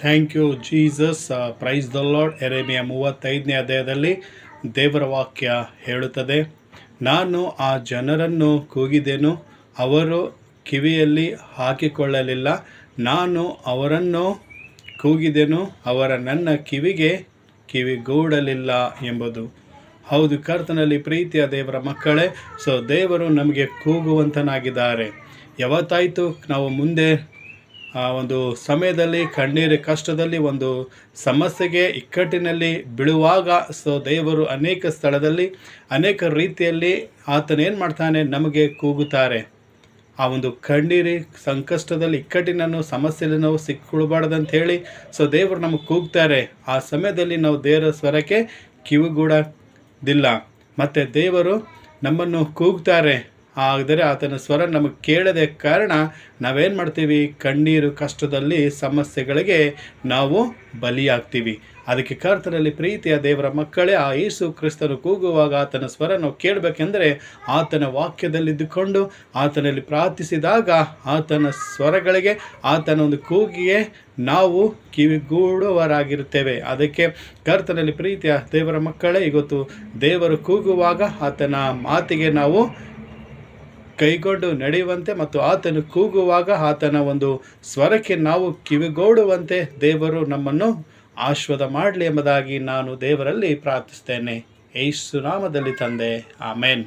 Thank you Jesus praise the Lord ಎರೆಮಿಯ ಮೂವತ್ತೈದನೇ ಅಧ್ಯಾಯದಲ್ಲಿ ದೇವರ ವಾಕ್ಯ ಹೇಳುತ್ತದೆ. ನಾನು ಆ ಜನರನ್ನು ಕೂಗಿದೆನು, ಅವರು ಕಿವಿಯಲ್ಲಿ ಹಾಕಿಕೊಳ್ಳಲಿಲ್ಲ. ನಾನು ಅವರನ್ನು ಕೂಗಿದೆನು, ಅವರ ನನ್ನ ಕಿವಿಗೆ ಕಿವಿಗೂಡಲಿಲ್ಲ ಎಂಬುದು. ಹೌದು, ಕರ್ತನಲ್ಲಿ ಪ್ರೀತಿಯ ದೇವರ ಮಕ್ಕಳೇ, ಸೊ ದೇವರು ನಮಗೆ ಕೂಗುವಂತನಾಗಿದ್ದಾರೆ. ಯಾವತ್ತಾಯಿತು? ನಾವು ಮುಂದೆ ಆ ಒಂದು ಸಮಯದಲ್ಲಿ ಕಣ್ಣೀರು ಕಷ್ಟದಲ್ಲಿ, ಒಂದು ಸಮಸ್ಯೆಗೆ ಇಕ್ಕಟ್ಟಿನಲ್ಲಿ ಬೀಳುವಾಗ ಸೊ ದೇವರು ಅನೇಕ ಸ್ಥಳದಲ್ಲಿ, ಅನೇಕ ರೀತಿಯಲ್ಲಿ ಆತನೇನು ಮಾಡ್ತಾನೆ? ನಮಗೆ ಕೂಗುತ್ತಾರೆ. ಆ ಒಂದು ಕಣ್ಣೀರಿ ಸಂಕಷ್ಟದಲ್ಲಿ ಇಕ್ಕಟ್ಟಿನನ್ನು ಸಮಸ್ಯೆಯಲ್ಲಿ ನಾವು ಸಿಕ್ಕೊಳ್ಬಾರ್ದಂತ ಹೇಳಿ ಸೊ ದೇವರು ನಮಗೆ ಕೂಗ್ತಾರೆ. ಆ ಸಮಯದಲ್ಲಿ ನಾವು ದೇವರ ಸ್ವರಕ್ಕೆ ಕಿವಿಗೂಡದಿಲ್ಲ. ಮತ್ತು ದೇವರು ನಮ್ಮನ್ನು ಕೂಗ್ತಾರೆ. ಆದರೆ ಆತನ ಸ್ವರ ನಮಗೆ ಕೇಳದೆ ಕಾರಣ ನಾವೇನು ಮಾಡ್ತೀವಿ? ಕಣ್ಣೀರು ಕಷ್ಟದಲ್ಲಿ ಸಮಸ್ಯೆಗಳಿಗೆ ನಾವು ಬಲಿಯಾಗ್ತೀವಿ. ಅದಕ್ಕೆ ಕರ್ತನಲ್ಲಿ ಪ್ರೀತಿಯ ದೇವರ ಮಕ್ಕಳೇ, ಆ ಯೇಸು ಕ್ರಿಸ್ತನು ಕೂಗುವಾಗ ಆತನ ಸ್ವರ ನಾವು ಕೇಳಬೇಕೆಂದರೆ ಆತನ ವಾಕ್ಯದಲ್ಲಿದ್ದುಕೊಂಡು, ಆತನಲ್ಲಿ ಪ್ರಾರ್ಥಿಸಿದಾಗ ಆತನ ಸ್ವರಗಳಿಗೆ, ಆತನ ಒಂದು ಕೂಗಿಗೆ ನಾವು ಕಿವಿಗೂಡುವರಾಗಿರುತ್ತೇವೆ ಅದಕ್ಕೆ ಕರ್ತನಲ್ಲಿ ಪ್ರೀತಿಯ ದೇವರ ಮಕ್ಕಳೇ, ಇವತ್ತು ದೇವರು ಕೂಗುವಾಗ ಆತನ ಮಾತಿಗೆ ನಾವು ಕೈಗೊಂಡು ನಡೆಯುವಂತೆ ಮತ್ತು ಆತನು ಕೂಗುವಾಗ ಆತನ ಒಂದು ಸ್ವರಕ್ಕೆ ನಾವು ಕಿವಿಗೋಡುವಂತೆ ದೇವರು ನಮ್ಮನ್ನು ಆಶ್ವದ ಮಾಡಲಿ ಎಂಬುದಾಗಿ ನಾನು ದೇವರಲ್ಲಿ ಪ್ರಾರ್ಥಿಸ್ತೇನೆ ಯೇಸು ನಾಮದಲ್ಲಿ ತಂದೆ. ಆಮೇನ್.